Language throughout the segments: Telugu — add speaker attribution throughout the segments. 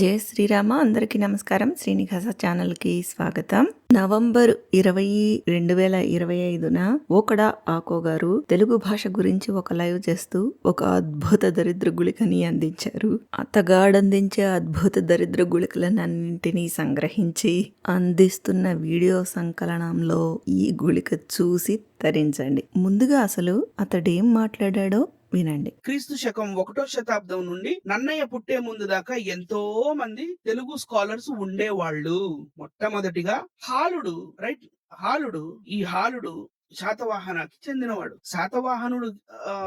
Speaker 1: జయ శ్రీరామ. అందరికీ నమస్కారం. శ్రీనివాస ఛానల్కి స్వాగతం. నవంబర్ ఇరవై రెండు వేల ఇరవై ఐదున ఓకడా ఆకో గారు తెలుగు భాష గురించి ఒక లైవ్ చేస్తూ ఒక అద్భుత దరిద్ర గుళికని అందించారు. అతగాడందించే అద్భుత దరిద్ర గుళికలన్నింటినీ సంగ్రహించి అందిస్తున్న వీడియో సంకలనంలో ఈ గుళిక చూసి తరించండి. ముందుగా అసలు అతడేం మాట్లాడాడో వినండి.
Speaker 2: క్రీస్తు శకం ఒకటో శతాబ్దం నుండి నన్నయ్య పుట్టే ముందు దాకా ఎంతో మంది తెలుగు స్కాలర్స్ ఉండేవాళ్ళు. మొట్టమొదటిగా హాలుడు రైట్? హాలుడు ఈ హాలుడు శాతవాహనకి చెందినవాడు. శాతవాహనుడు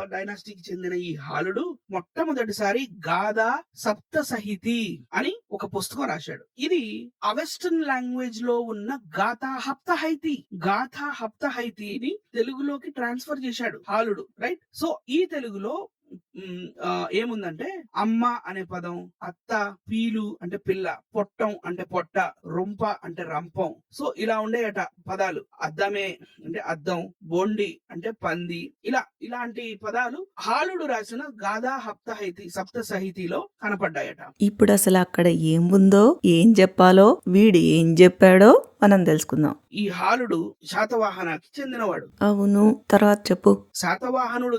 Speaker 2: డైనాసిటీకి చెందిన ఈ హాలుడు మొట్టమొదటిసారి గాథా సప్త సహితి అని ఒక పుస్తకం రాశాడు. ఇది అవెస్టర్న్ లాంగ్వేజ్లో ఉన్న గాథా హప్తహైతి. గాథా హప్తహైతిని తెలుగులోకి ట్రాన్స్ఫర్ చేశాడు హాలుడు రైట్? సో ఈ తెలుగులో ఏముందంటే అమ్మ అనే పదం అత్త పీలు అంటే పిల్ల పొట్టం అంటే పొట్ట రొంప అంటే రంపం. సో ఇలా ఉండేయట పదాలు. అద్దమే అంటే అద్దం బోండి అంటే పంది. ఇలా ఇలాంటి పదాలు హాలుడు రాసిన గాథా హప్తహైతి సప్త సహితిలో కనపడ్డాయట.
Speaker 1: ఇప్పుడు అసలు అక్కడ ఏం ఉందో ఏం చెప్పాలో వీడు ఏం చెప్పాడో మనం తెలుసుకుందాం.
Speaker 2: ఈ హాలుడు శాతవాహనకి చెందినవాడు.
Speaker 1: అవును తర్వాత చెప్పు.
Speaker 2: శాతవాహనుడు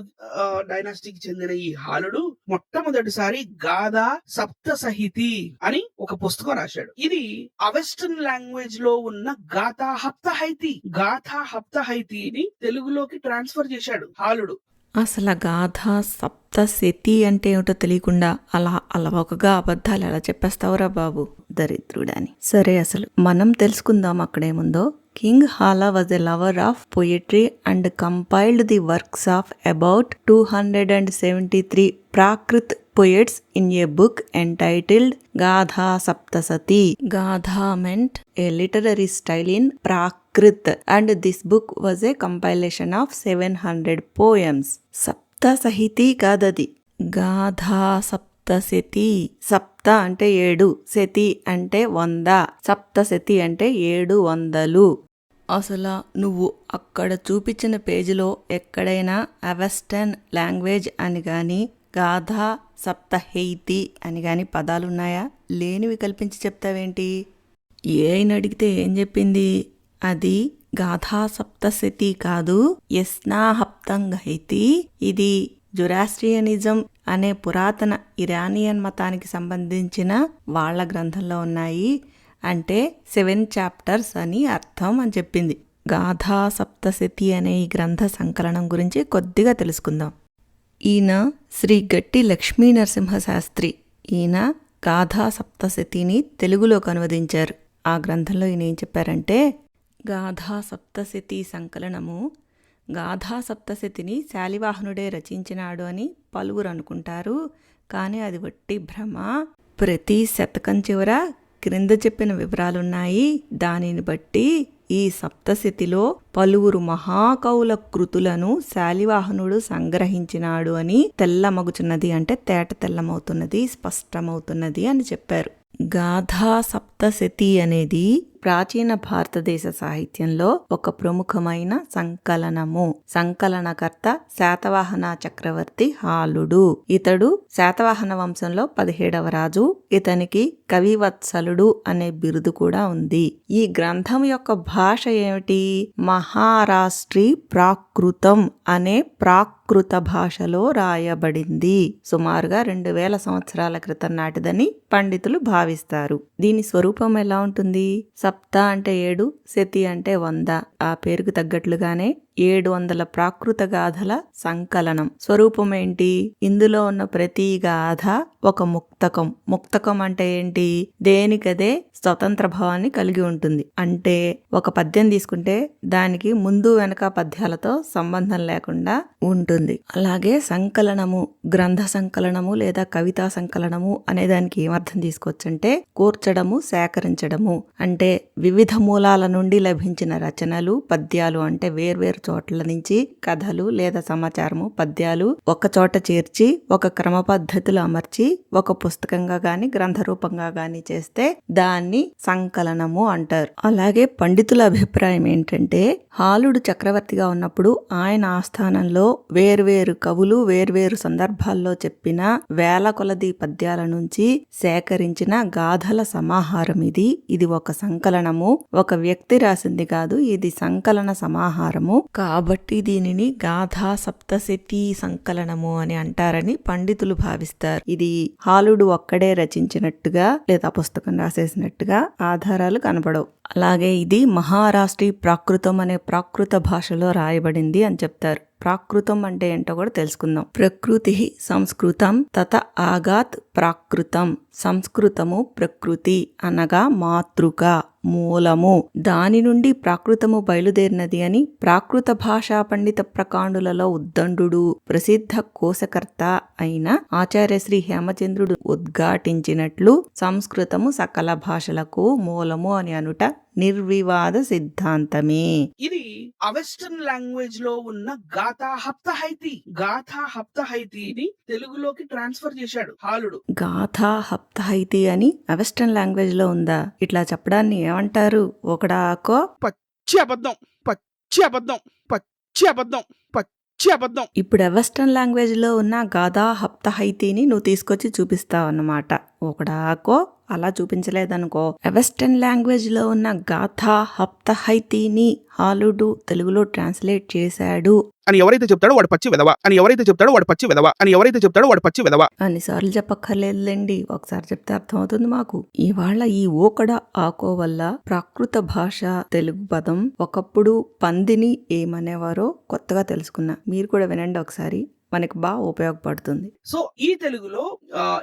Speaker 2: డైనాసిటీకి చెందిన ఈ ఈ హాలుడు మొట్టమొదటిసారి గాథ సప్త సహితి అని ఒక పుస్తకం రాశాడు. ఇది అవెస్టర్న్ లాంగ్వేజ్లో ఉన్న గాథా హప్తహైతి. గాథా హప్తహైతిని తెలుగులోకి ట్రాన్స్ఫర్ చేశాడు హాలుడు.
Speaker 1: అసలు గాథా సప్త శతి అంటే ఏమిటో తెలియకుండా అలా అలవకగా అబద్ధాలు ఎలా చెప్పేస్తావురా బాబు? దరిద్రుడని. సరే అసలు మనం తెలుసుకుందాం అక్కడేముందో. King Hala was a lover of poetry and compiled the works of about 273 Prakrit poets in a book entitled Gadha Saptasati. Gadha meant a literary style in Prakrit, and this book was a compilation of 700 poems. Sapta Sahiti Gadadi. Gadha Sapta Saptashati సప్త అంటే ఏడు శతి అంటే వంద సప్తశతి అంటే ఏడు వందలు. అసలు నువ్వు అక్కడ చూపించిన పేజీలో ఎక్కడైనా అవెస్టర్న్ లాంగ్వేజ్ అని కానీ గాథా సప్తహైతి అని కానీ పదాలున్నాయా? లేనివి కల్పించి చెప్తావేంటి? ఏ అయిన అడిగితే ఏం చెప్పింది? అది గాథా సప్తశతి కాదు యస్నాహప్తంగైతి ఇది జురాస్ట్రియనిజం అనే పురాతన ఇరానియన్ మతానికి సంబంధించిన వాళ్ళ గ్రంథంలో ఉన్నాయి. అంటే సెవెన్ చాప్టర్స్ అని అర్థం అని చెప్పింది. గాథా సప్తశతి అనే ఈ గ్రంథ సంకలనం గురించి కొద్దిగా తెలుసుకుందాం. ఈయన శ్రీ గట్టి లక్ష్మీ నరసింహ శాస్త్రి ఈయన గాథా సప్తశతిని తెలుగులోకి అనువదించారు. ఆ గ్రంథంలో ఈయన ఏం చెప్పారంటే గాథా సప్తశతి సంకలనము గాథా సప్తశతిని శాలివాహనుడే రచించినాడు అని పలువురు అనుకుంటారు. కానీ అది వట్టి భ్రమ. ప్రతి శతకం చివర క్రింద చెప్పిన వివరాలున్నాయి. దానిని బట్టి ఈ సప్తశతిలో పలువురు మహాకవుల కృతులను శాలివాహనుడు సంగ్రహించినాడు అని తెల్లమగుచున్నది అంటే తేట తెల్లమవుతున్నది స్పష్టమవుతున్నది అని చెప్పారు. గాథా సప్తశతి అనేది ప్రాచీన భారతదేశ సాహిత్యంలో ఒక ప్రముఖమైన సంకలనము. సంకలనకర్త శాతవాహన చక్రవర్తి హాలుడు. ఇతడు శాతవాహన వంశంలో పదిహేడవ రాజు. ఇతనికి కవివత్సలుడు అనే బిరుదు కూడా ఉంది. ఈ గ్రంథం యొక్క భాష ఏమిటి? మహారాష్ట్రీ ప్రాకృతం అనే ప్రాకృత భాషలో రాయబడింది. సుమారుగా రెండు వేల సంవత్సరాల క్రితం నాటిదని పండితులు భావిస్తారు. దీని స్వరూపం ఎలా ఉంటుంది? సప్త అంటే ఏడు శతి అంటే వంద. ఆ పేరుకు తగ్గట్లుగానే ఏడు వందల ప్రాకృత గాథల సంకలనం. స్వరూపం ఏంటి? ఇందులో ఉన్న ప్రతి గాథ ఒక ముక్తకం. ముక్తకం అంటే ఏంటి? దేనికదే స్వతంత్ర భావాన్ని కలిగి ఉంటుంది. అంటే ఒక పద్యం తీసుకుంటే దానికి ముందు వెనక పద్యాలతో సంబంధం లేకుండా ఉంటుంది. అలాగే సంకలనము గ్రంథ సంకలనము లేదా కవితా సంకలనము అనే దానికి ఏమర్థం తీసుకోవచ్చంటే కూర్చడము సేకరించడము. అంటే వివిధ మూలాల నుండి లభించిన రచనలు పద్యాలు అంటే వేర్వేరు చోట్ల నుంచి కథలు లేదా సమాచారము పద్యాలు ఒక చోట చేర్చి ఒక క్రమ పద్ధతిలో అమర్చి ఒక పుస్తకంగా గాని గ్రంథ రూపంగా గాని చేస్తే దాన్ని సంకలనము అంటారు. అలాగే పండితుల అభిప్రాయం ఏంటంటే హాలుడు చక్రవర్తిగా ఉన్నప్పుడు ఆయన ఆస్థానంలో వేర్వేరు కవులు వేర్వేరు సందర్భాల్లో చెప్పిన వేల కొలది పద్యాల నుంచి సేకరించిన గాథల సమాహారం ఇది. ఇది ఒక సంకలనము ఒక వ్యక్తి రాసింది కాదు ఇది సంకలన సమాహారము. కాబట్టి దీనిని గాథా సప్తశతి సంకలనము అని అంటారని పండితులు భావిస్తారు. ఇది హాలుడు ఒక్కడే రచించినట్టుగా లేదా పుస్తకం రాసేసినట్టుగా ఆధారాలు కనబడవు. అలాగే ఇది మహారాష్ట్రీ ప్రాకృతం అనే ప్రాకృత భాషలో రాయబడింది అని చెప్తారు. ప్రాకృతం అంటే ఏంటో కూడా తెలుసుకుందాం. ప్రకృతి సంస్కృతం తత ఆగాత్ ప్రాకృతం. సంస్కృతము ప్రకృతి అనగా మాతృక మూలము. దాని నుండి ప్రాకృతము బయలుదేరినది అని ప్రాకృత భాషా పండిత ప్రకాండులలో ఉద్దండు ప్రసిద్ధ కోశకర్త అయిన ఆచార్య శ్రీ హేమచంద్రుడు ఉద్ఘాటించినట్లు సంస్కృతము సకల భాషలకు మూలము అని అనుట నిర్వివాద సిద్ధాంతమే.
Speaker 2: ఇది అవెస్టర్న్ లాంగ్వేజ్లో ఉన్న గాథా హప్తహైతి గాథా హప్తహైతిని తెలుగులోకి ట్రాన్స్ఫర్ చేశాడు హాలుడు.
Speaker 1: గాథా హప్తహైతి అని వెస్టర్న్ లాంగ్వేజ్లో ఉందా? ఇట్లా చెప్పడాన్ని ఏమంటారు? ఒకడాకో
Speaker 2: పచ్చి అబద్ధం పచ్చి అబద్ధం పచ్చి అబద్ధం పచ్చి అబద్ధం.
Speaker 1: ఇప్పుడు వెస్టర్న్ లాంగ్వేజ్లో ఉన్న గాథా హప్తహైతిని నువ్వు తీసుకొచ్చి చూపిస్తావు అన్నమాట ఒకడాకో అలా చూపించలేదనుకో. వెస్టర్న్ లాంగ్వేజ్లో ఉన్న గాథా హప్తహైతిని హాలుడు తెలుగులో ట్రాన్స్లేట్ చేశాడు.
Speaker 2: అని ఎవరైతే చెప్తాడో వాడు పచ్చి వెదవ అని ఎవరైతే చెప్తాడో వాడు పచ్చి వెదవ అని ఎవరైతే చెప్తాడో వాడు పచ్చి వెదవ
Speaker 1: అన్నిసార్లు చెప్పక్కర్లేదులేండి. ఒకసారి చెప్తే అర్థమవుతుంది మాకు. ఇవాళ ఈ ఓకడ ఆకో వల్ల ప్రాకృత భాష తెలుగు పదం ఒకప్పుడు పందిని ఏమనేవారో కొత్తగా తెలుసుకున్నా. మీరు కూడా వినండి ఒకసారి. మనకి బాగా ఉపయోగపడుతుంది.
Speaker 2: సో ఈ తెలుగులో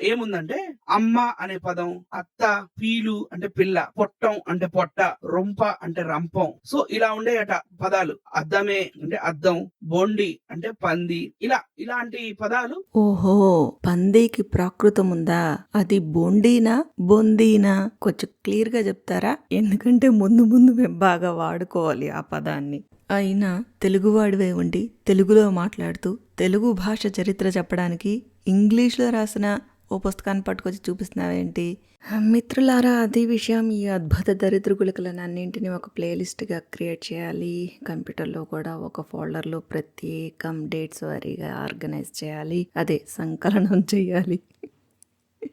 Speaker 2: ఏముందంటే అమ్మ అనే పదం అత్త పీలు అంటే పిల్ల పొట్టం అంటే పొట్ట రొంప అంటే రంపం. సో ఇలా ఉండేయట పదాలు. అద్దమే అంటే అద్దం బొండి అంటే పంది ఇలా ఇలాంటి పదాలు.
Speaker 1: ఓహో పందికి ప్రాకృతం ఉందా? అది బొండీనా బొందీనా? కొంచెం క్లియర్గా చెప్తారా? ఎందుకంటే ముందు ముందు మేము బాగా వాడుకోవాలి ఆ పదాన్ని. అయినా తెలుగువాడివే ఉండి తెలుగులో మాట్లాడుతూ తెలుగు భాష చరిత్ర చెప్పడానికి ఇంగ్లీష్లో రాసిన ఓ పుస్తకాన్ని పట్టుకొచ్చి చూపిస్తున్నావేంటి? మిత్రులారా అది విషయం ఈ అద్భుత దరిద్ర గుళికలనన్నింటినీ ఒక ప్లేలిస్ట్గా క్రియేట్ చేయాలి. కంప్యూటర్లో కూడా ఒక ఫోల్డర్లో ప్రత్యేకం డేట్స్ వారీగా ఆర్గనైజ్ చేయాలి. అదే సంకలనం చేయాలి.